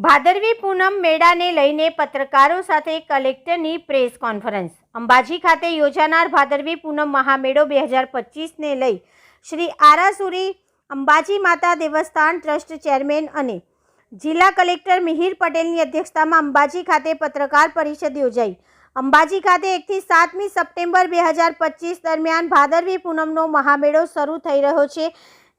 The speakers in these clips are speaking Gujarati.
ભાદરવી પૂનમ મેળાને લઈને પત્રકારો સાથે કલેક્ટરની પ્રેસ કોન્ફરન્સ. અંબાજી ખાતે યોજાનાર ભાદરવી પૂનમ મહામેળો બે હજાર પચીસને લઈ શ્રી આરાસુરી અંબાજી માતા દેવસ્થાન ટ્રસ્ટ ચેરમેન અને જિલ્લા કલેક્ટર મિહિર પટેલની અધ્યક્ષતામાં અંબાજી ખાતે પત્રકાર પરિષદ યોજાઈ. અંબાજી ખાતે એકથી સાતમી સપ્ટેમ્બર બે હજાર પચીસ દરમિયાન ભાદરવી પૂનમનો મહામેળો શરૂ થઈ રહ્યો છે.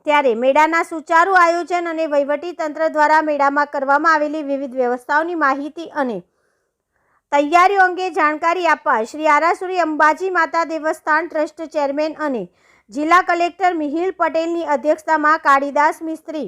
ત્યારે મેળાના સુચારુ આયોજન અને વહીવટી તંત્ર દ્વારા મેળામાં કરવામાં આવેલી વિવિધ વ્યવસ્થાઓની માહિતી અને તૈયારીઓ અંગે જાણકારી આપવા શ્રી આરાસુરી અંબાજી માતા દેવસ્થાન ટ્રસ્ટ ચેરમેન અને જિલ્લા કલેક્ટર મિહિર પટેલની અધ્યક્ષતામાં કાળીદાસ મિસ્ત્રી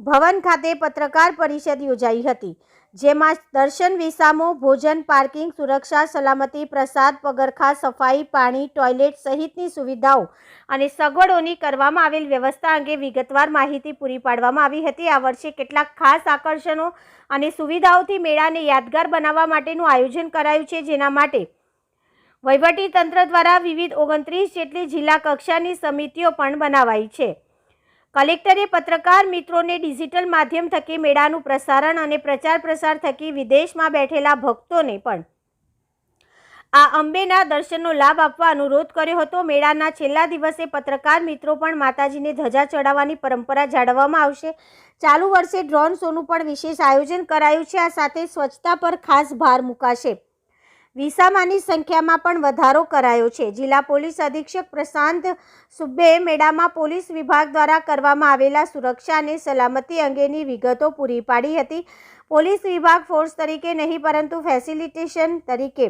ભવન ખાતે પત્રકાર પરિષદ યોજાઈ હતી. જેમાં દર્શન વિસામો, ભોજન, પાર્કિંગ, સુરક્ષા, સલામતી, પ્રસાદ, પગરખા, સફાઈ, પાણી, ટોયલેટ સહિતની સુવિધાઓ અને સગવડોની કરવામાં આવેલ વ્યવસ્થા અંગે વિગતવાર માહિતી પૂરી પાડવામાં આવી હતી. આ વર્ષે કેટલાક ખાસ આકર્ષણો અને સુવિધાઓથી મેળાને યાદગાર બનાવવા માટેનું આયોજન કરાયું છે. જેના માટે વહીવટી તંત્ર દ્વારા વિવિધ ઓગણત્રીસ જેટલી જિલ્લા કક્ષાની સમિતિઓ પણ બનાવાઈ છે. કલેક્ટરે પત્રકાર મિત્રોને ડિજિટલ માધ્યમ થકી મેળાનું પ્રસારણ અને પ્રચાર પ્રસાર થકી વિદેશમાં બેઠેલા ભક્તોને પણ આ અંબેના દર્શનનો લાભ આપવા અનુરોધ કર્યો હતો. મેળાના છેલ્લા દિવસે પત્રકાર મિત્રો પણ માતાજીને ધજા ચડાવવાની પરંપરા જાળવવામાં આવશે. ચાલુ વર્ષે ડ્રોન શોનું પણ વિશેષ આયોજન કરાયું છે. આ સાથે સ્વચ્છતા પર ખાસ ભાર મુકાશે. વિસામાની સંખ્યામાં પણ વધારો કરાયો છે. જિલ્લા પોલીસ અધિક્ષક પ્રશાંત સુબ્બે મેળામાં પોલીસ વિભાગ દ્વારા કરવામાં આવેલા સુરક્ષા અને સલામતી અંગેની વિગતો પૂરી પાડી હતી. પોલીસ વિભાગ ફોર્સ તરીકે નહીં, પરંતુ ફેસિલિટેશન તરીકે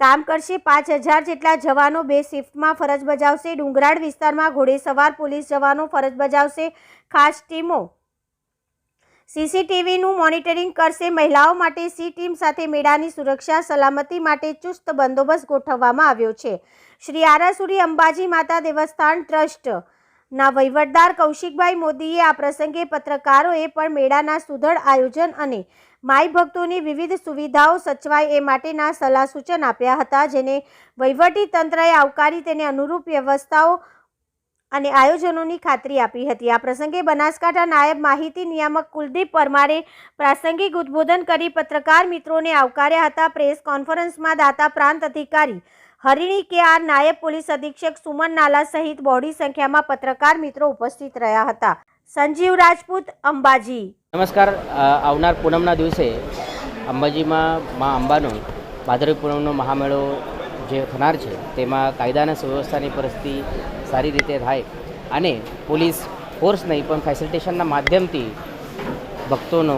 કામ કરશે. પાંચ હજાર જેટલા જવાનો બે શિફ્ટમાં ફરજ બજાવશે. ડુંગરાળ વિસ્તારમાં ઘોડેસવાર પોલીસ જવાનો ફરજ બજાવશે. ખાસ ટીમો સીસીટીવીનું મોનિટરિંગ કરશે. મહિલાઓ માટે સી ટીમ સાથે મેળાની સુરક્ષા, સલામતી માટે ચુસ્ત બંદોબસ્ત ગોઠવવામાં આવ્યો છે. શ્રી આરાસુરી અંબાજી માતા દેવસ્થાન ટ્રસ્ટ ના વહીવટદાર કૌશિકભાઈ મોદીએ આ પ્રસંગે પત્રકારોએ પણ મેળાના સુદળ આયોજન અને માઈ ભક્તોની વિવિધ સુવિધાઓ સચવાય એ માટેના સલાહ સૂચન આપ્યા હતા, જેને વહીવટી તંત્રએ આવકારી તેને અનુરૂપ વ્યવસ્થાઓ અને આયોજનોની ખાતરી આપી હતી. આ પ્રસંગે બનાસકાંઠા નાયબ માહિતી નિયામક કુલદીપ પરમારે પ્રાસંગિક ઉદ્બોધન કરી પત્રકાર મિત્રોને આવકાર્યા હતા. પ્રેસ કોન્ફરન્સમાં દાતા પ્રાંત અધિકારી હરિણી કે આર નાયબ પોલીસ અધિક્ષક સુમન નાલા સહિત બહોળી સંખ્યામાં પત્રકાર મિત્રો ઉપસ્થિત રહ્યા હતા. સંજીવ રાજપૂત, અંબાજી. નમસ્કાર. આવનાર પૂનમના દિવસે અંબાજીમાં મા અંબાનો, ભાદરવી પૂનમનો મહામેળો જે થનાર છે, તેમાં કાયદા અને સુવ્યવસ્થાની પરિસ્થિતિ સારી રીતે થાય અને પોલીસ ફોર્સ નહીં, પણ ફેસિલિટેશનના માધ્યમથી ભક્તોનો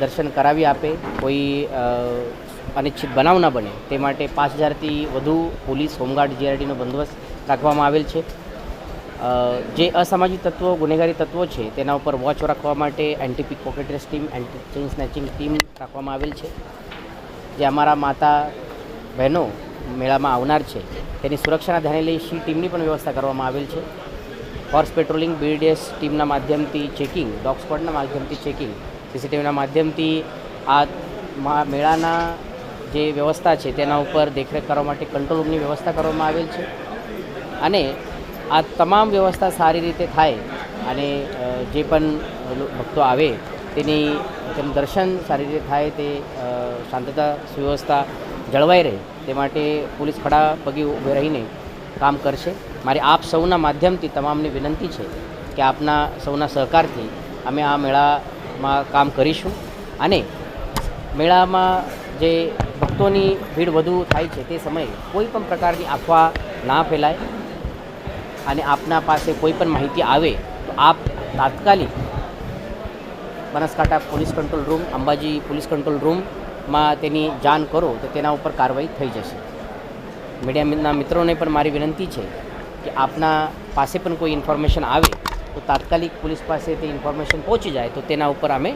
દર્શન કરાવી આપે, કોઈ અનિચ્છિત બનાવ ન બને. તે માટે પાંચ હજારથી વધુ પોલીસ હોમગાર્ડ જીઆરડીનો બંદોબસ્ત રાખવામાં આવેલ છે. જે અસામાજિક તત્વો, ગુનેગારી તત્વો છે, તેના ઉપર વોચ રાખવા માટે anti pick pocketers team anti chain snatching team રાખવામાં આવેલ છે. જે અમારા માતા, બહેનો મેળામાં આવનાર છે. તેની સુરક્ષાના ધ્યાને લઈ સી ટીમની પણ વ્યવસ્થા કરવામાં આવેલ છે. હોર્સ પેટ્રોલિંગ બીડીએસ ટીમના માધ્યમથી ચેકિંગ, ડોગ સ્પોટના માધ્યમથી ચેકિંગ, સીસીટીવીના માધ્યમથી આ મેળાના જે વ્યવસ્થા છે તેના ઉપર દેખરેખ કરવા માટે કંટ્રોલ રૂમની વ્યવસ્થા કરવામાં આવેલ છે. અને આ તમામ વ્યવસ્થા સારી રીતે થાય અને જે પણ ભક્તો આવે તેની તેનું દર્શન સારી રીતે થાય તે શાંતતા સુવ્યવસ્થા જળવાઈ રહે, તે માટે પોલીસ ખડા પગે ઊભે રહીને કામ કરશે. મારી આપ સૌના માધ્યમથી તમામને વિનંતી છે કે આપના સૌના સહકારથી અમે આ મેળામાં કામ કરીશું. અને મેળામાં જે ભક્તોની ભીડ વધુ થાય છે તે સમયે કોઈ પણ પ્રકારની અફવા ના ફેલાય. અને આપના પાસે કોઈ પણ માહિતી આવે તો આપ તાત્કાલિક Banaskantha police control room, Ambaji police control રૂમમાં તેની જાણ કરો, તો તેના ઉપર કાર્યવાહી થઈ જશે. મીડિયાના મિત્રોને પણ મારી વિનંતી છે કે આપના પાસે પણ કોઈ ઇન્ફોર્મેશન આવે, તો તાત્કાલિક પોલીસ પાસે તે ઇન્ફોર્મેશન પહોંચી જાય, તો તેના ઉપર અમે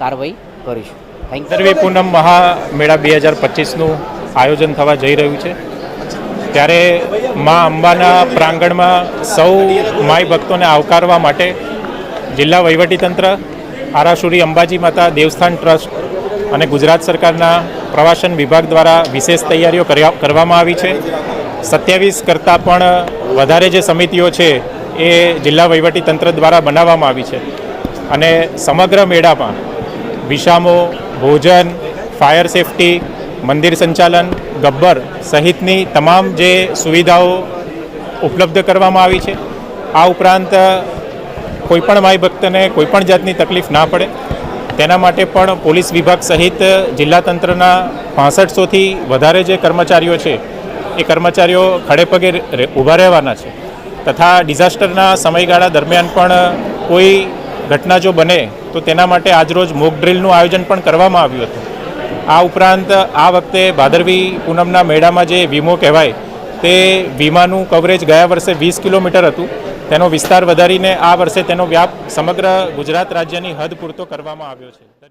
કાર્યવાહી કરીશું. થેન્ક યુ પૂનમ મહામેળા બે હજાર પચીસનું આયોજન થવા જઈ રહ્યું છે. ત્યારે મા અંબાના પ્રાંગણમાં સૌ માય ભક્તોને આવકારવા માટે જિલ્લા વહીવટીતંત્ર આરાસુરી અંબાજી માતા દેવસ્થાન ટ્રસ્ટ અને ગુજરાત સરકારના પ્રવાસન વિભાગ દ્વારા વિશેષ તૈયારીઓ કરવામાં આવી છે. સત્યાવીસ કરતાં પણ વધારે જે સમિતિઓ છે એ જિલ્લા વહીવટીતંત્ર દ્વારા બનાવવામાં આવી છે. અને સમગ્ર મેળામાં વિષામો ભોજન, ફાયર સેફટી, મંદિર સંચાલન, ગબ્બર સહિતની તમામ જે સુવિધાઓ ઉપલબ્ધ કરવામાં આવી છે. આ ઉપરાંત કોઈપણ માઈ ભક્તને કોઈપણ જાતની તકલીફ ના પડે. તેના માટે પણ પોલીસ વિભાગ સહિત જિલ્લા તંત્રના પાસઠસોથી વધારે જે કર્મચારીઓ છે, એ કર્મચારીઓ ખડેપગે ઊભા રહેવાના છે. તથા ડિઝાસ્ટરના સમયગાળા દરમિયાન પણ કોઈ ઘટના જો બને, તો તેના માટે આજરોજ મોક ડ્રિલનું આયોજન પણ કરવામાં આવ્યું હતું. આ ઉપરાંત આ વખતે ભાદરવી પૂનમના મેળામાં જે વીમો કહેવાય, તે વીમાનું કવરેજ ગયા વર્ષે વીસ કિલોમીટર હતું. તેનો વિસ્તાર વધારીને આ વર્ષે તેનો વ્યાપ સમગ્ર ગુજરાત રાજ્યની હદ પૂરતો કરવામાં આવ્યો છે.